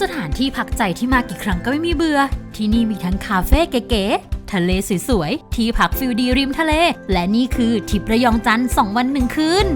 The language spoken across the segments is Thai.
สถานที่พักใจที่มากี่ครั้งก็ไม่มีเบื่อ ที่นี่มีทั้งคาเฟ่เก๋ๆ ทะเลสวยๆ ที่พักฟิลดีริมทะเล และนี่คือทริประยองจันทร์สองวันหนึ่งคืน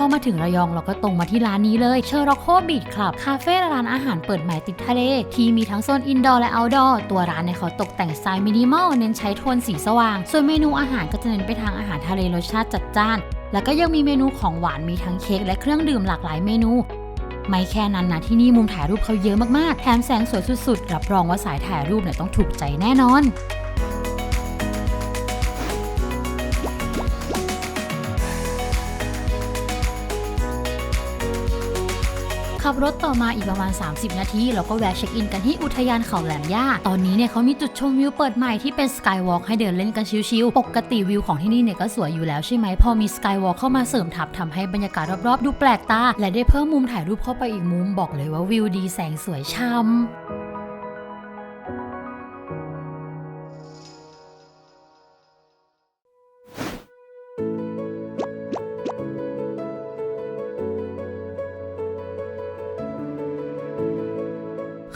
พอมาถึงระยองเราก็ตรงมาที่ร้านนี้เลยเชอร์ร็อกโคบีดคลับคาเฟ่ร้านอาหารเปิดใหม่ติดทะเล ที่มีทั้งโซนอินดอร์และเอาท์ดอร์ตัวร้านเนี่ยเขาตกแต่งสไตล์มินิมอลเน้นใช้โทนสีสว่าง ส่วนเมนูอาหารก็จะเน้นไปทางอาหารทะเลรสชาติจัดจ้าน แล้วก็ยังมีเมนูของหวานมีทั้งเค้กและเครื่องดื่มหลากหลายเมนูไม่แค่นั้นนะที่นี่มุมถ่ายรูปเขาเยอะมากๆ แถมแสงสวยสุดๆ รับรองว่าสายถ่ายรูปเนี่ยต้องถูกใจแน่นอน ขับรถต่อมาอีกประมาณ 30 นาทีแล้วก็แวะเช็คอินกันที่อุทยานเขาแหลมย่า ตอนนี้เนี่ยเขามีจุดชมวิวเปิดใหม่ที่เป็นสกายวอล์กให้เดินเล่นกันชิลๆ ปกติวิวของที่นี่เนี่ยก็สวยอยู่แล้วใช่ไหม พอมีสกายวอล์กเข้ามาเสริมทับทำให้บรรยากาศรอบๆ ดูแปลกตา และได้เพิ่มมุมถ่ายรูปเข้าไปอีกมุมบอกเลยว่าวิวดีแสงสวยช่ำ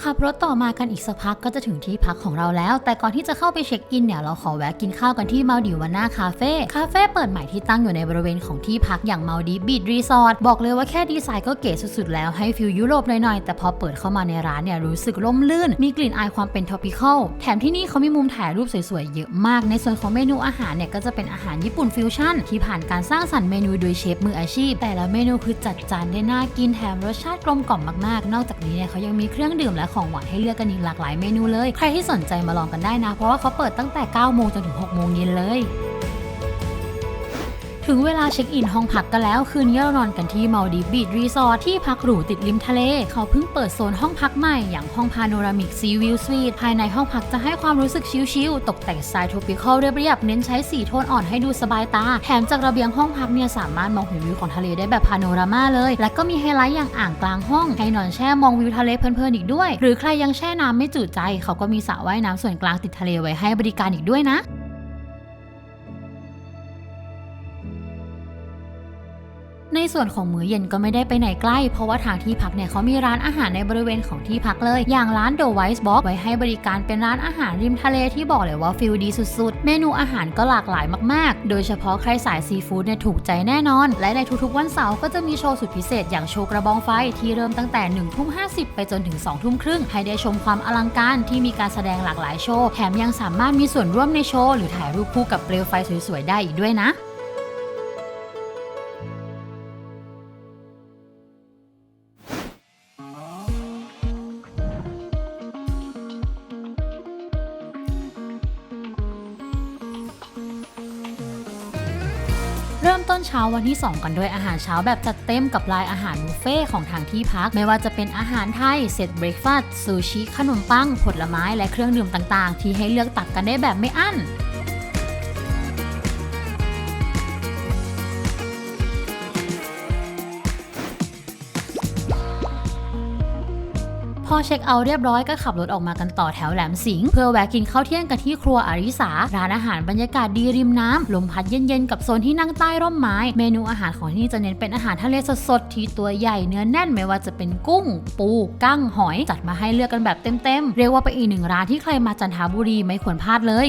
ขับรถต่อมากันอีกสักพักก็จะถึงที่พักของเราแล้ว แต่ก่อนที่จะเข้าไปเช็คอินเนี่ยเราขอแวะกินข้าวกันที่มาดิวาน่าคาเฟ่คาเฟ่เปิดใหม่ที่ตั้งอยู่ในบริเวณของที่พักอย่างมาดิบีดรีสอร์ทบอกเลยว่าแค่ดีไซน์ก็เก๋สุดๆแล้วให้ฟิลยุโรปหน่อยๆแต่พอเปิดเข้ามาในร้านเนี่ยรู้สึกร่มรื่น มีกลิ่นอายความเป็นทอปิคอลแถมที่นี่เขามีมุมถ่ายรูปสวยๆเยอะมาก ในส่วนของเมนูอาหารเนี่ยก็จะเป็นอาหารญี่ปุ่นฟิวชั่นที่ผ่านการสร้างสรรค์เมนูโดยเชฟมืออาชีพ แต่ละเมนูคือจัดจานได้น่ากินแถมรสชาติกลมกล่อมมากๆ นอกจากนี้เนี่ยเขายังมีเครื่องดื่มและของหวานให้เลือกกันอีกหลากหลายเมนูเลย ใครที่สนใจมาลองกันได้นะ เพราะว่าเขาเปิดตั้งแต่ 9 โมงจนถึง 6 โมงเย็นเลย ถึงเวลาเช็คอินห้องพักกันแล้ว คืนนี้เรานอนกันที่มาดีบีดรีสอร์ทที่พักหรูติดริมทะเล เขาเพิ่งเปิดโซนห้องพักใหม่ อย่างห้องพาโนรามิกซีวิวสวีทภายในห้องพักจะให้ความรู้สึกชิลๆ ตกแต่งสไตล์ทรปิคอลเรียบๆ เน้นใช้สีโทนอ่อนให้ดูสบายตา แถมจากระเบียงห้องพักเนี่ยสามารถมองเห็นวิวของทะเลได้แบบพาโนรามาเลย และก็มีไฮไลท์อย่างอ่างกลางห้องให้นอนแช่มองวิวทะเลเพลินๆอีกด้วย หรือใครยังแช่น้ำไม่จุใจ เขาก็มีสระว่ายน้ำส่วนกลางติดทะเลไว้ให้บริการอีกด้วยนะ ในส่วนของมื้อเย็นก็ไม่ได้ไปไหนใกล้ เพราะว่าทางที่พักเนี่ยเขามีร้านอาหารในบริเวณของที่พักเลย อย่างร้าน The Wise Box ไว้ให้บริการเป็นร้านอาหารริมทะเลที่บอกเลยว่าฟิลดีสุดๆ เมนูอาหารก็หลากหลายมากๆ โดยเฉพาะใครสายซีฟู้ดเนี่ยถูกใจแน่นอน และในทุกๆวันเสาร์ก็จะมีโชว์สุดพิเศษอย่างโชว์กระบองไฟที่เริ่มตั้งแต่1นึ่ทุ่มห้ไปจนถึง2องทุ่มครึ่งให้ได้ชมความอลังการที่มีการแสดงหลากหลายโชว์แถมยังสามารถมีส่วนร่วมในโชว์หรือถ่ายรูปคู่กับเปลวไฟสวยๆได้อีกด้วยนะ ต้นเช้าวันที่ 2 กันด้วยอาหารเช้าแบบจัดเต็มกับลายอาหารบุฟเฟ่ของทางที่พัก ไม่ว่าจะเป็นอาหารไทยเซตเบรคฟาสต์ซูชิขนมปัง ผลไม้และเครื่องดื่มต่างๆ ที่ให้เลือกตักกันได้แบบไม่อั้น เช็คเอาท์เรียบร้อยก็ขับรถออกมากันต่อแถวแหลมสิงห์เพื่อแวะกินข้าวเที่ยงกันที่ครัวอาริสาร้านอาหารบรรยากาศดีริมน้ำลมพัดเย็นๆกับโซนที่นั่งใต้ร่มไม้ เมนูอาหารของที่นี่จะเน้นเป็นอาหารทะเลสดๆที่ตัวใหญ่เนื้อแน่นไม่ว่าจะเป็นกุ้ง ปูกั้งหอยจัดมาให้เลือกกันแบบเต็มๆเรียกว่าเป็นอีกหนึ่งร้านที่ใครมาจันทบุรีไม่ควรพลาดเลย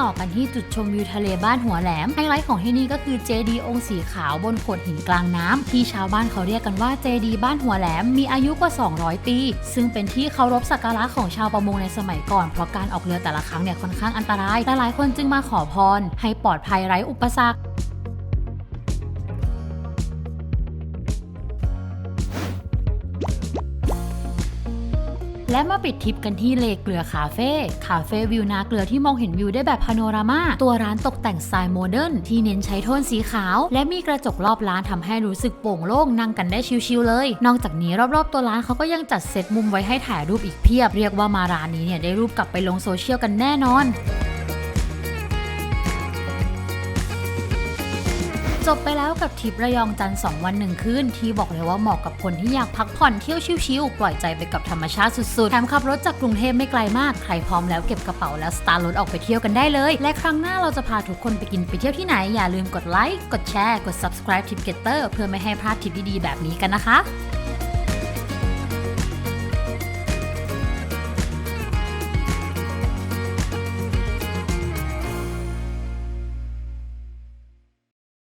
ต่อกันที่จุดชมวิวทะเลบ้านหัวแหลมไฮไลท์ของที่นี่ก็คือเจดีองค์สีขาวบนโขดหินกลางน้ำที่ชาวบ้านเขาเรียกกันว่าเจดีบ้านหัวแหลมมีอายุกว่า 200 ปี ซึ่งเป็นที่เคารพสักการะของชาวประมงในสมัยก่อนเพราะการออกเรือแต่ละครั้งเนี่ยค่อนข้างอันตรายแต่หลายคนจึงมาขอพร ให้ปลอดภัยไร้อุปสรรค และมาปิดทริปกันที่เลเกลือคาเฟ่คาเฟ่วิวนาเกลือที่มองเห็นวิวได้แบบพาโนรามา ตัวร้านตกแต่งสไตล์โมเดิร์นที่เน้นใช้โทนสีขาว และมีกระจกรอบร้านทำให้รู้สึกโปร่งโล่งนั่งกันได้ชิลๆเลย นอกจากนี้รอบๆตัวร้านเขาก็ยังจัดเซตมุมไว้ให้ถ่ายรูปอีกเพียบ เรียกว่ามาร้านนี้เนี่ยได้รูปกลับไปลงโซเชียลกันแน่นอน จบไปแล้วกับทริประยองจันทร์2วันหนึ่งคืนที่บอกเลยว่าเหมาะกับคนที่อยากพักผ่อนเที่ยวชิลๆปล่อยใจไปกับธรรมชาติสุดๆ แถมขับรถจากกรุงเทพไม่ไกลมาก ใครพร้อมแล้วเก็บกระเป๋าแล้วสตาร์ทรถออกไปเที่ยวกันได้เลย และครั้งหน้าเราจะพาทุกคนไปกินไปเที่ยวที่ไหน อย่าลืมกดไลค์กดแชร์กด subscribe ทิปเกตเตอร์เพื่อไม่ให้พลาดทริปดีๆแบบนี้กันนะคะ